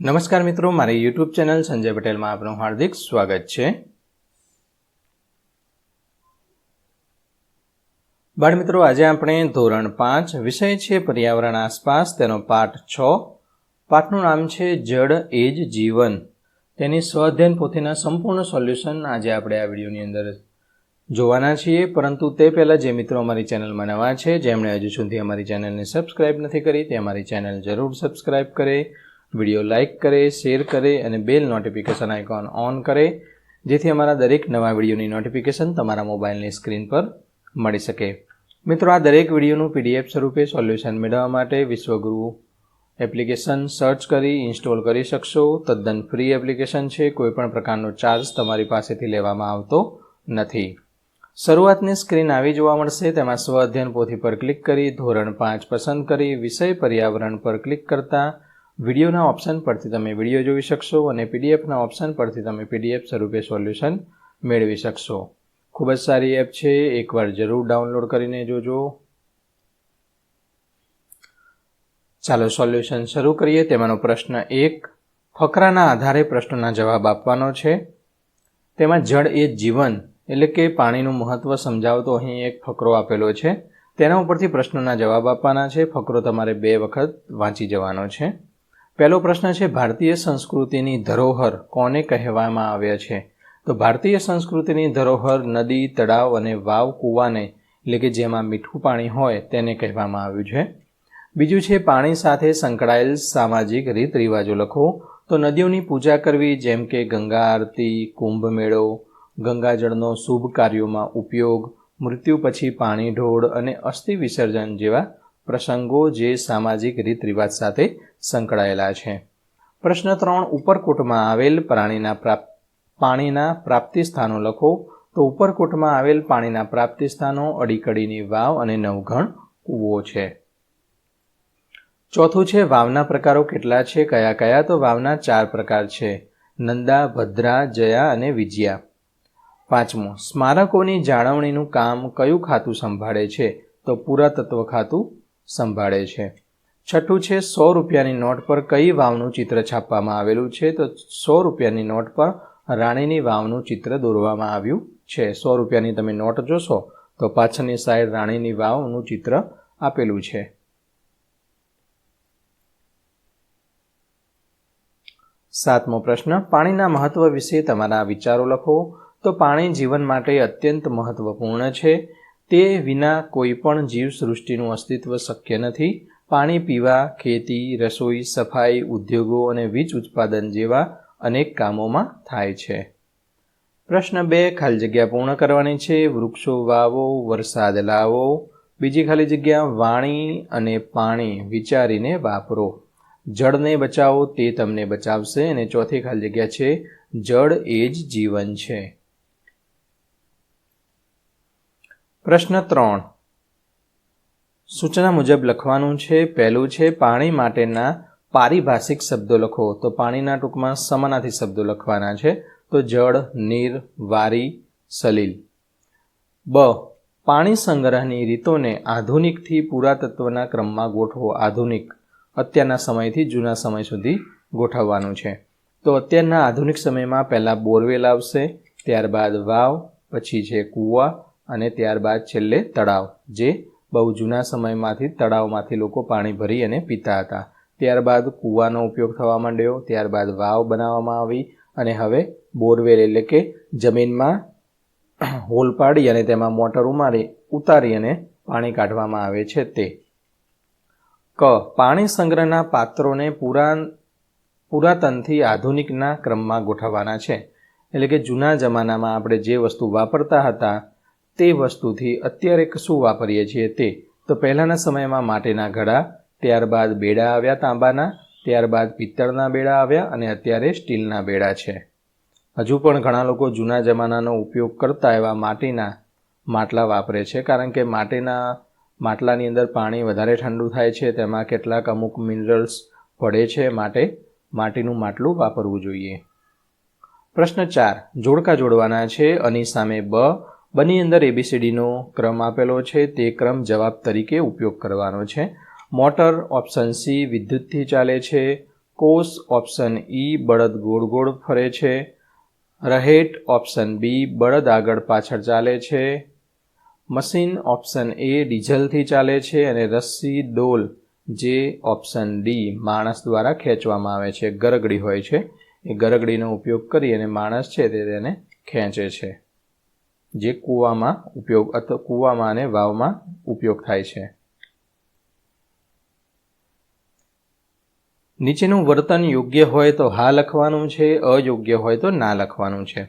નમસ્કાર મિત્રો, મારી યુટ્યુબ ચેનલ સંજય પટેલમાં આપનું હાર્દિક સ્વાગત છે. બાળમિત્રો આજે આપણે ધોરણ પાંચ, વિષય છે પર્યાવરણ આસપાસ, તેનો પાઠ છ. પાઠનું નામ છે જળ એ જ જીવન. તેની સ્વઅધ્યયન પોથીના સંપૂર્ણ સોલ્યુશન આજે આપણે આ વિડીયોની અંદર જોવાના છીએ. પરંતુ તે પહેલાં જે મિત્રો અમારી ચેનલમાં નવા છે, જેમણે હજુ સુધી અમારી ચેનલને સબસ્ક્રાઇબ નથી કરી, તે અમારી ચેનલ જરૂર સબસ્ક્રાઇબ કરે. વીડિયો લાઇક કરે, શેર કરે અને બેલ નોટિફિકેશન આઇકોન ઓન કરે, જેથી અમારા દરેક નવા વિડીયોની નોટિફિકેશન તમારા મોબાઈલની સ્ક્રીન પર મળી શકે. મિત્રો, આ દરેક વિડીયોનું પીડીએફ સ્વરૂપે સોલ્યુશન મેળવવા માટે વિશ્વગુરુ એપ્લિકેશન સર્ચ કરી ઇન્સ્ટોલ કરી શકશો. તદ્દન ફ્રી એપ્લિકેશન છે, કોઈપણ પ્રકારનો ચાર્જ તમારી પાસેથી લેવામાં આવતો નથી. શરૂઆતની સ્ક્રીન આવી જોવા મળશે. તેમાં સ્વ અધ્યયન પોથી પર ક્લિક કરી, ધોરણ પાંચ પસંદ કરી, વિષય પર્યાવરણ પર ક્લિક કરતાં વિડીયોના ઓપ્શન પરથી તમે વીડિયો જોઈ શકશો અને પીડીએફના ઓપ્શન પરથી તમે પીડીએફ સ્વરૂપે સોલ્યુશન મેળવી શકશો. ખૂબ જ સારી એપ છે. એકવાર જરૂર ડાઉનલોડ કરીને જોજો. ચાલો સોલ્યુશન શરૂ કરીએ. તેમાંનો પ્રશ્ન એક, ફકરાના આધારે પ્રશ્નોના જવાબ આપવાનો છે. તેમાં જળ એ જીવન, એટલે કે પાણીનું મહત્ત્વ સમજાવતો અહીં એક ફકરો આપેલો છે. તેના ઉપરથી પ્રશ્નોના જવાબ આપવાના છે. ફકરો તમારે બે વખત વાંચી જવાનો છે. પહેલો પ્રશ્ન છે, ભારતીય સંસ્કૃતિની ધરોહર કોને કહેવામાં આવે છે? તો ભારતીય સંસ્કૃતિની ધરોહર નદી, તળાવ અને વાવ કૂવાને, એટલે કે જેમાં મીઠું પાણી હોય તેને કહેવામાં આવ્યું છે. બીજું છે, પાણી સાથે સંકળાયેલ સામાજિક રીત રિવાજો લખો. તો નદીઓની પૂજા કરવી, જેમ કે ગંગા આરતી, કુંભ મેળો, ગંગાજળનો શુભ કાર્યોમાં ઉપયોગ, મૃત્યુ પછી પાણી ઢોળ અને અસ્થિ વિસર્જન જેવા પ્રસંગો જે સામાજિક રીત રિવાજ સાથે સંકળાયેલા છે. પ્રશ્ન ત્રણ, ઉપરકોટમાં આવેલ પ્રાણીના પાણીના પ્રાપ્તિ સ્થાનો લખો. તો ઉપરકોટમાં આવેલ પાણીના પ્રાપ્તિ સ્થાનો, અડીકડીની વાવ અને નવઘણ કૂવો છે. ચોથું છે, વાવના પ્રકારો કેટલા છે, કયા કયા? તો વાવના ચાર પ્રકાર છે. નંદા, ભદ્રા, જયા અને વિજયા. પાંચમું, સ્મારકોની જાળવણીનું કામ કયું ખાતું સંભાળે છે? તો પુરાતત્વ ખાતું સંભાળે છે. છઠ્ઠું છે, સો રૂપિયાની નોટ પર કઈ વાવનું ચિત્ર છાપવામાં આવેલું છે? તો સો રૂપિયાની નોટ પર રાણીની વાવનું ચિત્ર દોરવામાં આવ્યું છે. સો રૂપિયાની તમે નોટ જોશો, તો પાછળની સાઈડ રાણીની વાવનું ચિત્ર આપેલું છે. સાતમો પ્રશ્ન, પાણીના મહત્વ વિશે તમારા વિચારો લખો. તો પાણી જીવન માટે અત્યંત મહત્વપૂર્ણ છે. તે વિના કોઈ પણ જીવસૃષ્ટિનું અસ્તિત્વ શક્ય નથી. પાણી પીવા, ખેતી, રસોઈ, સફાઈ, ઉદ્યોગો અને વીજ ઉત્પાદન જેવા અનેક કામોમાં થાય છે. પ્રશ્ન બે, ખાલી જગ્યા પૂર્ણ કરવાની છે. વૃક્ષો વાવો, વરસાદ લાવો. બીજી ખાલી જગ્યા વાણી અને પાણી વિચારીને વાપરો. જળને બચાવો, તે તમને બચાવશે અને ચોથી ખાલી જગ્યા છે, જળ એ જ જીવન છે. પ્રશ્ન ત્રણ. સૂચના મુજબ લખવાનું છે, પહેલું છે, પાણી માટેના પારિભાષિક શબ્દો લખો. તો પાણીના ટૂંકમાં સમાનાથી શબ્દો લખવાના છે. તો જળ, નીર, વારી, સલીલ. બ. પાણી સંગ્રહની રીતોને આધુનિકથી પુરાતત્વના ક્રમમાં ગોઠવો. આધુનિક. અત્યારના સમયથી જૂના સમય સુધી ગોઠવવાનું છે. તો અત્યારના આધુનિક સમયમાં પહેલાં બોરવેલ આવશે, ત્યારબાદ વાવ, પછી છે કૂવા અને ત્યારબાદ છેલ્લે તળાવ, જે બહુ જૂના સમયમાંથી તળાવમાંથી લોકો પાણી ભરી અને પીતા હતા. ત્યારબાદ કૂવાનો ઉપયોગ થવા માંડ્યો, ત્યારબાદ વાવ બનાવવામાં આવી અને હવે બોરવેલ એટલે કે જમીનમાં હોલ પાડી અને તેમાં મોટર ઉમારી, ઉતારી અને પાણી કાઢવામાં આવે છે તે. ક. પાણી સંગ્રહના પાત્રોને પુરાન પુરાતનથી આધુનિકના ક્રમમાં ગોઠવવાના છે. એટલે કે જૂના જમાનામાં આપણે જે વસ્તુ વાપરતા હતા તે વસ્તુથી અત્યારે શું વાપરીએ છીએ તે? તો પહેલાંના સમયમાં માટીના ઘડા, ત્યારબાદ બેડા આવ્યા તાંબાના, ત્યારબાદ પિત્તળના બેડા આવ્યા અને અત્યારે સ્ટીલના બેડા છે. હજુ પણ ઘણા લોકો જૂના જમાનાનો ઉપયોગ કરતા એવા માટીના માટલા વાપરે છે, કારણ કે માટીના માટલાની અંદર પાણી વધારે ઠંડુ થાય છે, તેમાં કેટલાક અમુક મિનરલ્સ પડે છે માટે માટીનું માટલું વાપરવું જોઈએ. પ્રશ્ન ચાર. જોડકા જોડવાના છે, અને સામે બ બંને અંદર એબીસીડીનો ક્રમ આપેલો છે. તે ક્રમ જવાબ તરીકે ઉપયોગ કરવાનો છે. મોટર ઓપ્શન સી વિદ્યુતથી ચાલે છે. કોસ ઓપ્શન ઈ બળદ ગોળ ગોળ ફરે છે. રહેટ ઓપ્શન બી બળદ આગળ પાછળ ચાલે છે. મશીન ઓપ્શન એ ડીઝલથી ચાલે છે અને રસ્સી ડોલ, જે ઓપ્શન ડી માણસ દ્વારા ખેંચવામાં આવે છે. ગરગડી હોય છે. એ ગરગડીનો ઉપયોગ કરી અને માણસ છે તે તેને ખેંચે છે. જે કૂવામાં ઉપયોગ અથવા કૂવામાં અને વાવમાં ઉપયોગ થાય છે. નીચેનું વર્તન યોગ્ય હોય તો હા લખવાનું છે, અયોગ્ય હોય તો ના લખવાનું છે.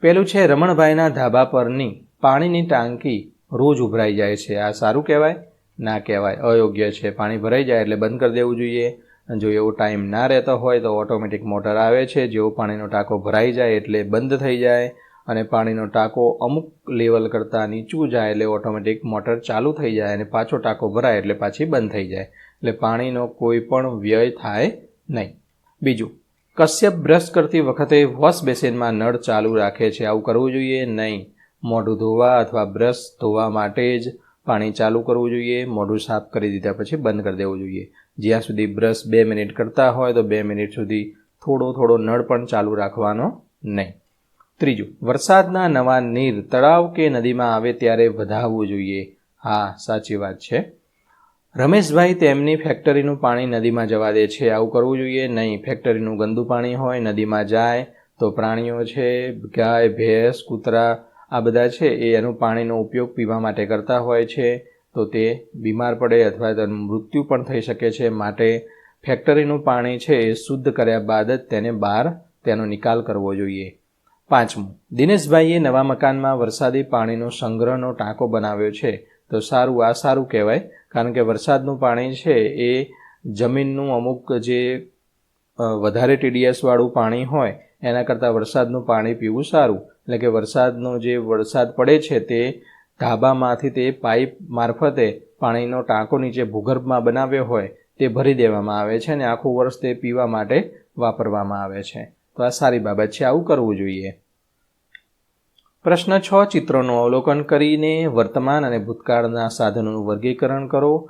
પેલું છે, રમણભાઈના ધાબા પરની પાણીની ટાંકી રોજ ઉભરાઈ જાય છે. આ સારું કહેવાય? ના કહેવાય. અયોગ્ય છે. પાણી ભરાઈ જાય એટલે બંધ કરી દેવું જોઈએ. જો એવો ટાઈમ ના રહેતો હોય તો ઓટોમેટિક મોટર આવે છે. જેવો પાણીનો ટાંકો ભરાઈ જાય એટલે બંધ થઈ જાય. અને પાણીનો ટાંકો અમુક લેવલ કરતાં નીચું જાય એટલે ઓટોમેટિક મોટર ચાલુ થઈ જાય અને પાછો ટાંકો ભરાય એટલે પાછી બંધ થઈ જાય. એટલે પાણીનો કોઈ પણ વ્યય થાય નહીં. બીજું, કશ્યપ બ્રશ કરતી વખતે વોશ બેસિનમાં નળ ચાલુ રાખે છે. આવું કરવું જોઈએ નહીં. મોઢું ધોવા અથવા બ્રશ ધોવા માટે જ પાણી ચાલુ કરવું જોઈએ. મોઢું સાફ કરી દીધા પછી બંધ કરી દેવું જોઈએ. જ્યાં સુધી બ્રશ બે મિનિટ કરતા હોય તો બે મિનિટ સુધી થોડો થોડો નળ પણ ચાલુ રાખવાનો નહીં. ત્રીજું, વરસાદના નવા નીર તળાવ કે નદીમાં આવે ત્યારે વધાવવું જોઈએ. હા, સાચી વાત છે. રમેશભાઈ તેમની ફેક્ટરીનું પાણી નદીમાં જવા દે છે, આવું કરવું જોઈએ? નહીં, ફેક્ટરીનું ગંદુ પાણી હોય, નદીમાં જાય, તો પ્રાણીઓ છે, ગાય, ભેંસ, કૂતરા, આ બધા છે, એ એનું પાણીનો ઉપયોગ પીવા માટે કરતા હોય છે, તો તે બીમાર પડે અથવા તેનું મૃત્યુ પણ થઈ શકે છે. માટે ફેક્ટરીનું પાણી છે એ શુદ્ધ કર્યા બાદ જ તેને બહાર તેનો નિકાલ કરવો જોઈએ. પાંચમું, દિનેશભાઈએ નવા મકાનમાં વરસાદી પાણીનો સંગ્રહનો ટાંકો બનાવ્યો છે. તો સારું, આ સારું કહેવાય, કારણ કે વરસાદનું પાણી છે એ જમીનનું અમુક જે વધારે ટીડીએસવાળું પાણી હોય, એના કરતાં વરસાદનું પાણી પીવું સારું. એટલે કે વરસાદનો જે વરસાદ પડે છે તે ધાબામાંથી તે પાઇપ મારફતે પાણીનો ટાંકો નીચે ભૂગર્ભમાં બનાવ્યો હોય, તે ભરી દેવામાં આવે છે અને આખું વર્ષ તે પીવા માટે વાપરવામાં આવે છે. તો આ સારી બાબત છે, આવું કરવું જોઈએ. પ્રશ્ન છ, ચિત્રોનું અવલોકન કરીને વર્તમાન અને ભૂતકાળના સાધનોનું વર્ગીકરણ કરો.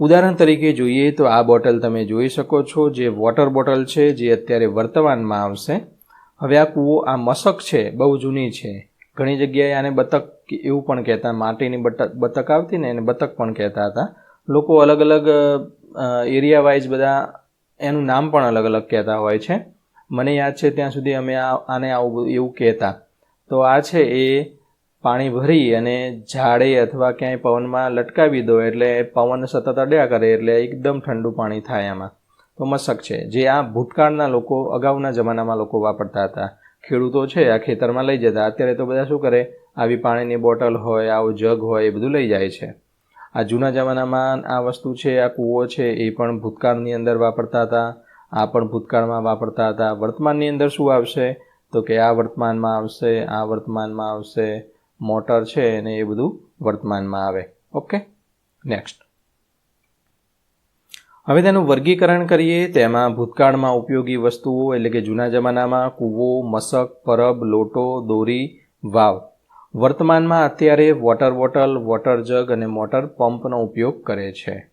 ઉદાહરણ તરીકે જોઈએ તો આ બોટલ તમે જોઈ શકો છો, જે વોટર બોટલ છે, જે અત્યારે વર્તમાનમાં આવશે. હવે આ કૂવો, આ મશક છે, બહુ જૂની છે. ઘણી જગ્યાએ આને બતક એવું પણ કહેતા, માટીની બતક બતક આવતી ને એને બતક પણ કહેતા હતા. લોકો અલગ અલગ એરિયા વાઇઝ બધા એનું નામ પણ અલગ અલગ કહેતા હોય છે. મને યાદ છે ત્યાં સુધી અમે આ આને આવું એવું કહેતા. તો આ છે એ પાણી ભરી અને ઝાડે અથવા ક્યાંય પવનમાં લટકાવી દો એટલે પવન સતત અડ્યા કરે એટલે એકદમ ઠંડુ પાણી થાય એમાં તો મશક છે. જે આ ભૂતકાળના લોકો, અગાઉના જમાનામાં લોકો વાપરતા હતા. ખેડૂતો છે, આ ખેતરમાં લઈ જતા. અત્યારે તો બધા શું કરે? આવી પાણીની બોટલ હોય, આવું જગ હોય, એ બધું લઈ જાય છે. આ જૂના જમાનામાં આ વસ્તુ છે, આ કૂવો છે, એ પણ ભૂતકાળની અંદર વાપરતા હતા. આ પણ ભૂતકાળમાં વાપરતા હતા. વર્તમાનની અંદર શું આવશે? તો કે આ વર્તમાનમાં આવશે, આ વર્તમાનમાં આવશે, મોટર છે અને એ બધું વર્તમાનમાં આવે. ઓકે? નેક્સ્ટ. હવે તેનું વર્ગીકરણ કરીએ. તેમાં ભૂતકાળમાં ઉપયોગી વસ્તુઓ એટલે કે જૂના જમાનામાં કૂવો, મસક, પરબ, લોટો, દોરી, વાવ. વર્તમાનમાં અત્યારે વોટર બોટલ, વોટર જગ અને મોટર પંપનો ઉપયોગ કરે છે.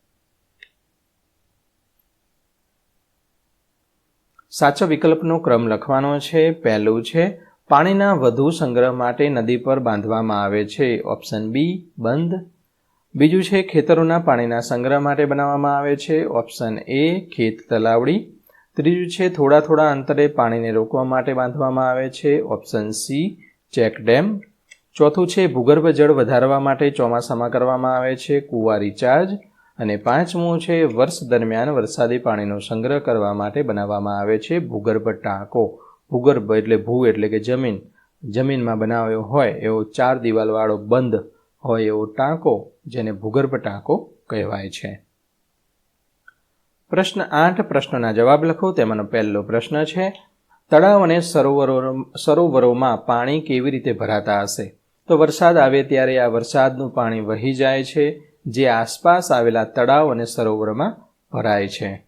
સાચો વિકલ્પનો ક્રમ લખવાનો છે, પહેલું છે, પાણીના વધુ સંગ્રહ માટે નદી પર બાંધવામાં આવે છે, ઓપ્શન બી, બંધ. બીજું છે, ખેતરોના પાણીના સંગ્રહ માટે બનાવવામાં આવે છે, ઓપ્શન એ, ખેત તલાવડી. ત્રીજું છે, થોડા થોડા અંતરે પાણીને રોકવા માટે બાંધવામાં આવે છે, ઓપ્શન સી, ચેક ડેમ. ચોથું છે, ભૂગર્ભ જળ વધારવા માટે ચોમાસામાં કરવામાં આવે છે કુવા રિચાર્જ અને પાંચમું છે, વર્ષ દરમિયાન વરસાદી પાણીનો સંગ્રહ કરવા માટે બનાવવામાં આવે છે ભૂગર્ભ ટાંકો. ભૂગર્ભ એટલે ભૂ એટલે કે જમીન. જમીનમાં બનાવ્યો હોય એવો ચાર દિવાલવાળો બંધ હોય એવો ટાંકો જેને ભૂગર્ભ ટાંકો કહેવાય છે. પ્રશ્ન આઠ, પ્રશ્નના જવાબ લખો. તેમાંનો પહેલો પ્રશ્ન છે, તળાવ અને સરોવરો, સરોવરોમાં પાણી કેવી રીતે ભરાતા હશે? તો વરસાદ આવે ત્યારે આ વરસાદનું પાણી વહી જાય છે. જે આસપાસ આવેલા તળાવ અને સરોવરમાં ભરાય છે.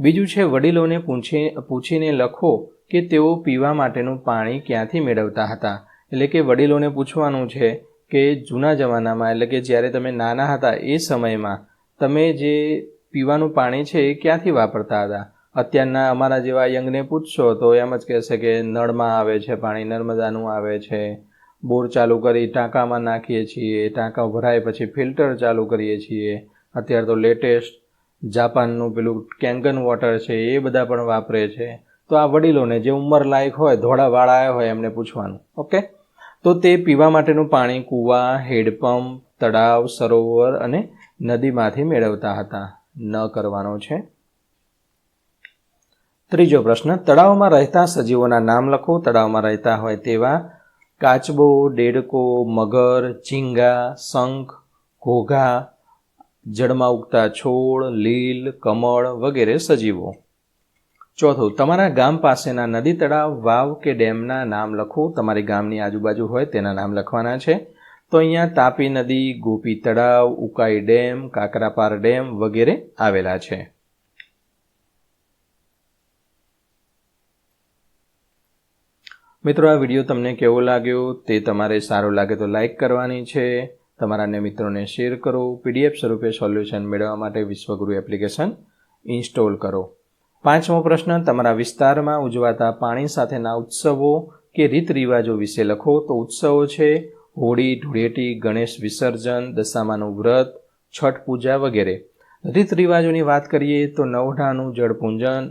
બીજું છે, વડીલોને પૂછી, પૂછીને લખો કે તેઓ પીવા માટેનું પાણી ક્યાંથી મેળવતા હતા. એટલે કે વડીલોને પૂછવાનું છે કે જૂના જમાનામાં, એટલે કે જ્યારે તમે નાના હતા એ સમયમાં, તમે જે પીવાનું પાણી છે એ ક્યાંથી વાપરતા હતા? અત્યારના અમારા જેવા યંગને પૂછશો તો એમ જ કહેશે કે નળમાં આવે છે પાણી, નર્મદાનું આવે છે. બોર ચાલુ કરી ટાંકામાં નાખીએ છીએ ટાંકા ભરાય પછી ફિલ્ટર ચાલુ કરીએ છીએ. અત્યારે તો લેટેસ્ટ જાપાનનું પેલું કેંગન વોટર છે, એ બધા પણ વાપરે છે. તો આ વડીલોને જે ઉંમર લાયક હોય ધોળા વાળા આવ્યા હોય, એમને પૂછવાનું, ઓકે? તો તે પીવા માટેનું પાણી કૂવા હેડપંપ તળાવ, સરોવર અને નદીમાંથી મેળવતા હતા. ન કરવાનો છે. ત્રીજો પ્રશ્ન, તળાવમાં રહેતા સજીવોના નામ લખો. તળાવમાં રહેતા હોય તેવા કાચબો, ડેડકો, મગર, ચીંગા, શંખ, ઘોઘા, જળમાં ઉગતા છોડ, લીલ, કમળ વગેરે સજીવો. ચોથું, તમારા ગામ પાસેના નદી તળાવ, વાવ કે ડેમના નામ લખો. તમારી ગામની આજુબાજુ હોય તેના નામ લખવાના છે. તો અહીંયા તાપી નદી, ગોપી તળાવ, ઉકાઈ ડેમ, કાકરાપાર ડેમ વગેરે આવેલા છે. મિત્રો, આ વીડિયો તમને કેવો લાગ્યો તે તમારે સારો લાગે તો લાઇક કરવાની છે. તમારા અન્ય મિત્રોને શેર કરો. પીડીએફ સ્વરૂપે સોલ્યુશન મેળવવા માટે વિશ્વગુરુ એપ્લિકેશન ઇન્સ્ટોલ કરો. પાંચમો પ્રશ્ન, તમારા વિસ્તારમાં ઉજવાતા પાણી સાથેના ઉત્સવો કે રીત રિવાજો વિશે લખો તો ઉત્સવો છે હોળી, ધૂળેટી, ગણેશ વિસર્જન, દશામાનું વ્રત, છઠ પૂજા વગેરે. રીત રિવાજોની વાત કરીએ તો નવઢાનું જળપૂંજન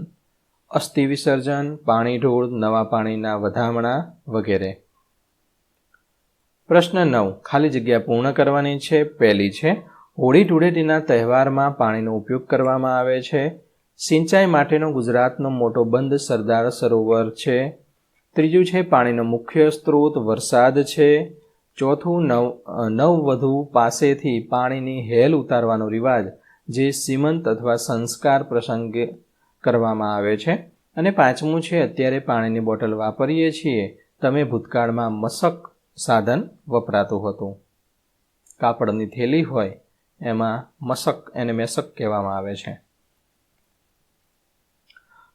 અસ્થિ વિસર્જન, પાણી ઢોળ, નવા પાણીના વધામણા વગેરે. પ્રશ્ન નવ. ખાલી જગ્યા પૂર્ણ કરવાની છે? પહેલી છે. હોળી ધૂળેટીના તહેવારમાં પાણીનો ઉપયોગ કરવામાં આવે છે. સિંચાઈ માટેનો ગુજરાતનો મોટો બંધ સરદાર સરોવર છે. ત્રીજું છે, પાણીનો મુખ્ય સ્ત્રોત વરસાદ છે. ચોથું, નવ નવવધુ પાસેથી પાણીની હેલ ઉતારવાનો રિવાજ જે સીમંત અથવા સંસ્કાર પ્રસંગે કરવામાં આવે છે. અને પાંચમું છે, અત્યારે પાણીની બોટલ વાપરીએ છીએ. તમે ભૂતકાળમાં મશક સાધન વપરાતું હતું. કાપડની થેલી હોય, એમાં મશક એને મેશક કહેવામાં આવે છે.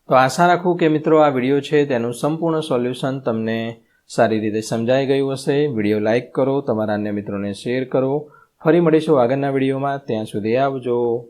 તો આશા રાખું કે મિત્રો આ વીડિયો છે તેનું સંપૂર્ણ સોલ્યુશન તમને સારી રીતે સમજાઈ ગયું હશે. વીડિયો લાઇક કરો, તમારા અન્ય મિત્રોને શેર કરો. ફરી મળીશું આગળના વિડીયોમાં. ત્યાં સુધી આવજો.